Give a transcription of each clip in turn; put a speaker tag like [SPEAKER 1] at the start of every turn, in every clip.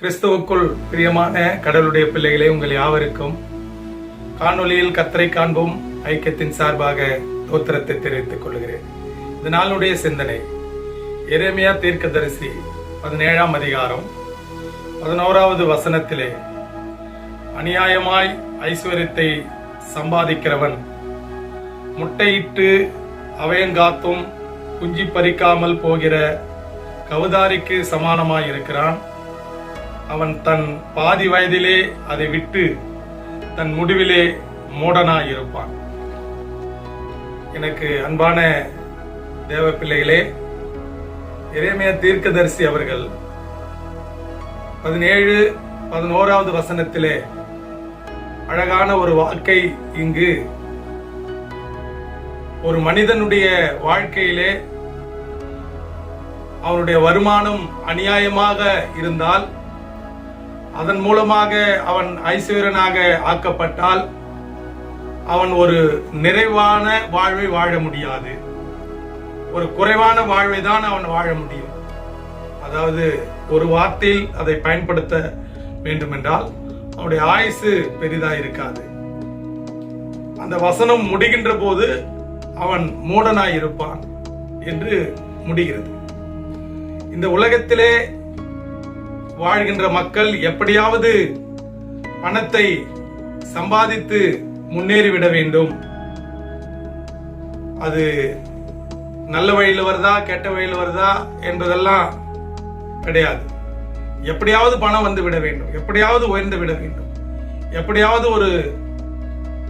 [SPEAKER 1] கிறிஸ்துவுக்குள் பிரியமான கடவுளுடைய பிள்ளைகளே உங்கள் யாவருக்கும் காணொளியில் கத்தரை காண்போம் ஐக்கியத்தின் சார்பாக தோத்திரத்தை தெரிவித்துக் கொள்கிறேன். இந்த நாளுடைய சிந்தனை எரேமியா தீர்க்கதரிசி பதினேழாம் அதிகாரம் பதினோராவது வசனத்திலே அநியாயமாய் ஐஸ்வர்யத்தை சம்பாதிக்கிறவன் முட்டையிட்டு அவயங்காத்தும் குஞ்சி பறிக்காமல் போகிற கவுதாரிக்கு சமானமாய் இருக்கிறான். அவன் தன் பாதி வயதிலே அதை விட்டு தன் முடிவிலே மூடனாய் இருப்பான் எனக்கு அன்பான தேவ பிள்ளைகளே இறைமைய தீர்க்கதரிசி அவர்கள் பதினேழு பதினோராவது வசனத்திலே அழகான ஒரு வாழ்க்கை இங்கு ஒரு மனிதனுடைய வாழ்க்கையிலே அவனுடைய வருமானம் அநியாயமாக இருந்தால் அதன் மூலமாக அவன் ஐஸ்வரனாக ஆக்கப்பட்டால் அவன் ஒரு நிறைவான வாழ்வை வாழ முடியாது. ஒரு குறைவான வாழ்வை தான் அவன் வாழ முடியும். அதாவது ஒரு வார்த்தையில் அதை பயன்படுத்த வேண்டுமென்றால் அவனுடைய ஆயுசு பெரிதா இருக்காது. அந்த வசனம் முடிகின்ற போது அவன் மூடனாய் இருப்பான் என்று முடிகிறது. இந்த உலகத்திலே வாழ்கின்ற மக்கள் எப்படியாவது பணத்தை சம்பாதித்து முன்னேறிவிட வேண்டும். அது நல்ல வழியில் வருதா கெட்ட வழியில் வருதா என்பதெல்லாம் கிடையாது. எப்படியாவது பணம் வந்து விட வேண்டும். எப்படியாவது உயர்ந்து விட வேண்டும். எப்படியாவது ஒரு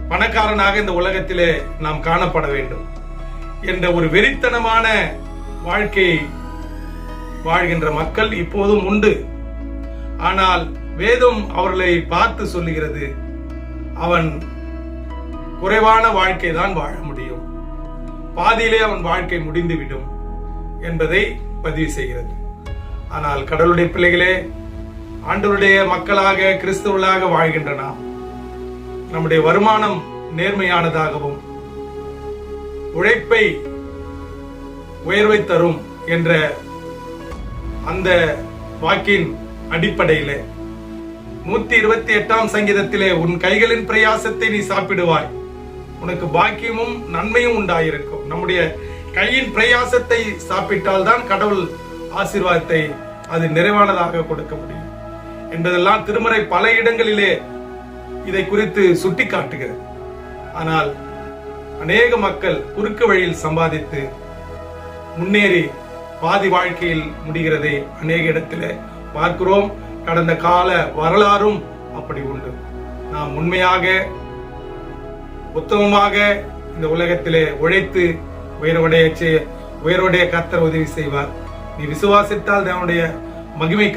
[SPEAKER 1] பணக்காரனாக இந்த உலகத்திலே நாம் காணப்பட வேண்டும் என்ற ஒரு வெறித்தனமான வாழ்க்கையை வாழ்கின்ற மக்கள் இப்போதும் உண்டு. ஆனால் வேதம் அவர்களை பார்த்து சொல்லுகிறது அவன் குறைவான வாழ்க்கை தான் வாழ முடியும். பாதியிலே அவன் வாழ்க்கை முடிந்துவிடும் என்பதை பதிவு செய்கிறது. ஆனால் கடவுளுடைய பிள்ளைகளே ஆண்டவருடைய மக்களாக கிறிஸ்தவர்களாக வாழ்கின்ற நாம் நம்முடைய வருமானம் நேர்மையானதாகவும் உழைப்பை உயர்வை தரும் என்ற அந்த வாக்கின் அடிப்படையிலே. நூத்தி இருபத்தி எட்டாம் சங்கீதத்திலே உன் கைகளின் பிரயாசத்தை நீ சாப்பிடுவாய். உனக்கு பாக்கியமும் நன்மையும் உண்டாயிருக்கும். நம்முடைய கையின் பிரயாசத்தை சாப்பிட்டால் தான் கடவுள் ஆசீர்வாதத்தை அது நிறைவானதாக கொடுக்க முடியும். என்பதெல்லாம் திருமறை பல இடங்களிலே இதை குறித்து சுட்டி காட்டுகிறது ஆனால் அநேக மக்கள் குறுக்கு வழியில் சம்பாதித்து முன்னேறி பாதி வாழ்க்கையில் முடிகிறதை அநேக இடத்திலே பார்க்கிறோம். கடந்த கால வரலாறும் அப்படி உண்டு. நாம் உண்மையாக உத்தமமாக இந்த உலகத்திலே உழைத்து உயர்வடைய செய்- உயர்வடைய கர்த்தர் உதவி செய்வார். நீ விசுவாசித்தால் தேவனுடைய மகிமை